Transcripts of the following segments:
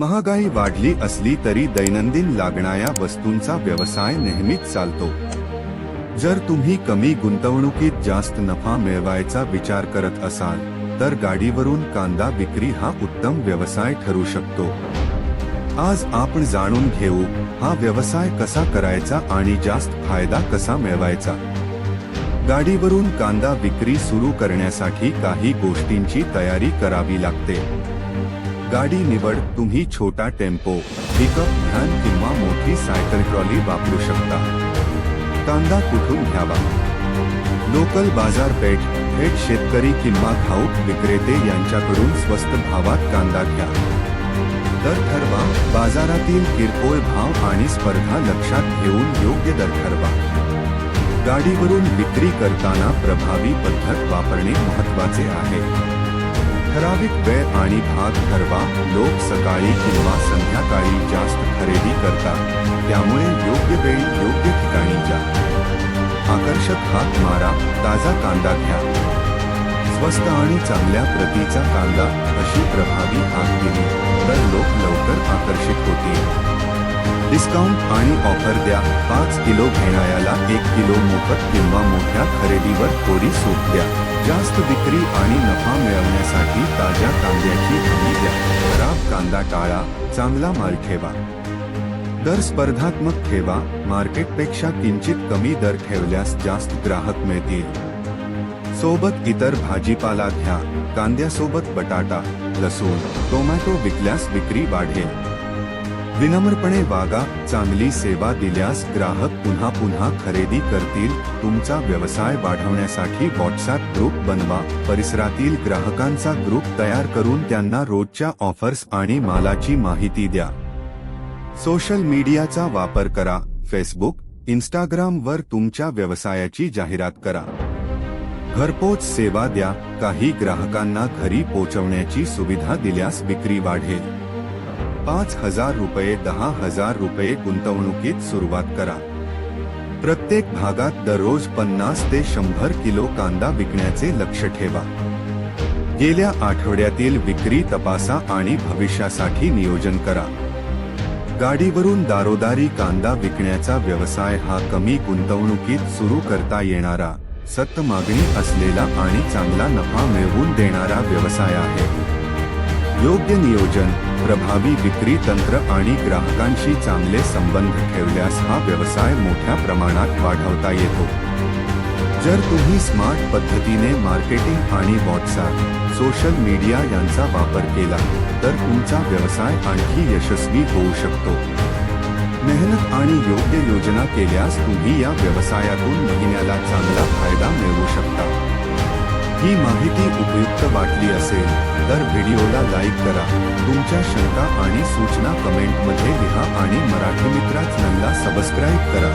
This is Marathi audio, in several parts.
महागाई वाढली असली तरी दैनंदिन लागणाऱ्या वस्तूंचा व्यवसाय नेहमीच चालतो. जर तुम्ही कमी गुंतवणुकीत जास्त नफा मिळवायचा विचार करत असाल तर गाडीवरून कांदा विक्री हा उत्तम व्यवसाय ठरू शकतो. आज आपण जाणून घेऊ हा व्यवसाय कसा करायचा आणि जास्त फायदा कसा मिळवायचा? गाडीवरून कांदा विक्री सुरू करण्यासाठी काही गोष्टींची तयारी करावी लागते. गाडी निवड तुम्ही छोटा टेम्पो पिकअप व्हॅन किंवा मोठी सायकल ट्रॉली वापरू शकता. कांदा कुठून घ्यावा? लोकल बाजारपेठ थेट शेतकरी किंवा घाऊक विक्रेते यांच्याकडून स्वस्त भावात कांदा घ्या. दर ठरवा बाजारातील किरकोळ भाव आणि स्पर्धा लक्षात घेऊन योग्य दर ठरवा. गाडीवरून विक्री करताना प्रभावी पद्धत वापरणे महत्त्वाचे आहे. ठराविक वेळ आणि भाग ठरवा. लोक सकाळी किंवा संध्याकाळी जास्त खरेदी करतात. त्यामुळे योग्य वेळी योग्य ठिकाणी जा. आकर्षक हात मारा. ताजा कांदा घ्या. स्वस्त आणि चांगल्या प्रतीचा कांदा अशी प्रभावी हात केली तर लोक लवकर आकर्षित होतील. डिस्काउंट आणि ऑफर द्या. पाच किलो घेणाऱ्याला एक किलो मोफत किंवा मोठ्या खरेदीवर थोडी सूट द्या. जास्त विक्री आणि नफा मिळवण्यासाठी ताज्या कांद्याची हमी द्या. खराब कांदा टाळा. चांगला माल ठेवा. दर स्पर्धात्मक ठेवा. मार्केटपेक्षा किंचित कमी दर ठेवल्यास जास्त ग्राहक मिळतील. सोबत इतर भाजीपाला घ्या. कांद्यासोबत बटाटा लसूण टोमॅटो विकल्यास विक्री वाढेल. विनम्रपणे वागा चांगली सेवा दिल्यास ग्राहक पुन्हा पुन्हा खरेदी करतील. तुमचा व्यवसाय वाढवण्यासाठी व्हॉट्सअप ग्रुप बनवा. परिसरातील ग्राहकांचा ग्रुप तयार करून त्यांना रोजच्या ऑफर्स आणि मालाची माहिती द्या. सोशल मीडियाचा वापर करा. फेसबुक इंस्टाग्राम वर तुमच्या व्यवसायाची जाहिरात करा. घरपोच सेवा द्या. काही ग्राहकांना घरी पोचवण्याची सुविधा दिल्यास विक्री वाढेल. पाच हजार रुपये दहा हजार रुपये गुंतवणुकीत सुरुवात करा. प्रत्येक भागात दररोज पन्नास ते शंभर किलो कांदा विकण्याचे लक्ष ठेवा. गेल्या आठवड्यातील विक्री तपासा आणि भविष्यासाठी नियोजन करा. गाडीवरून दारोदारी कांदा विकण्याचा व्यवसाय हा कमी गुंतवणुकीत सुरू करता येणारा सक्त मागणी असलेला आणि चांगला नफा मिळवून देणारा व्यवसाय आहे. योग्य नियोजन प्रभावी विक्री तंत्र आणि ग्राहकांशी चांगले संबंध ठेवल्यास हा व्यवसाय मोठ्या प्रमाणात वाढवता येतो. जर तुम्ही स्मार्ट पद्धतीने मार्केटिंग आणि व्हॉट्सअप सोशल मीडिया यांचा वापर केला तर तुमचा व्यवसाय आणखी यशस्वी होऊ शकतो. मेहनत आणि योग्य योजना केल्यास तुम्ही या व्यवसायातून महिन्याला चांगला फायदा मिळवू शकता. ही माहिती उपयुक्त वाटली असेल तर व्हिडिओला लाईक करा. तुमच्या शंका आणि सूचना कमेंटमध्ये लिहा आणि मराठी मित्रा चॅनलला सबस्क्राईब करा.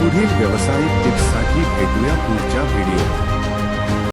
पुढील व्यावसायिक टिप्ससाठी भेटूया पुढच्या व्हिडिओ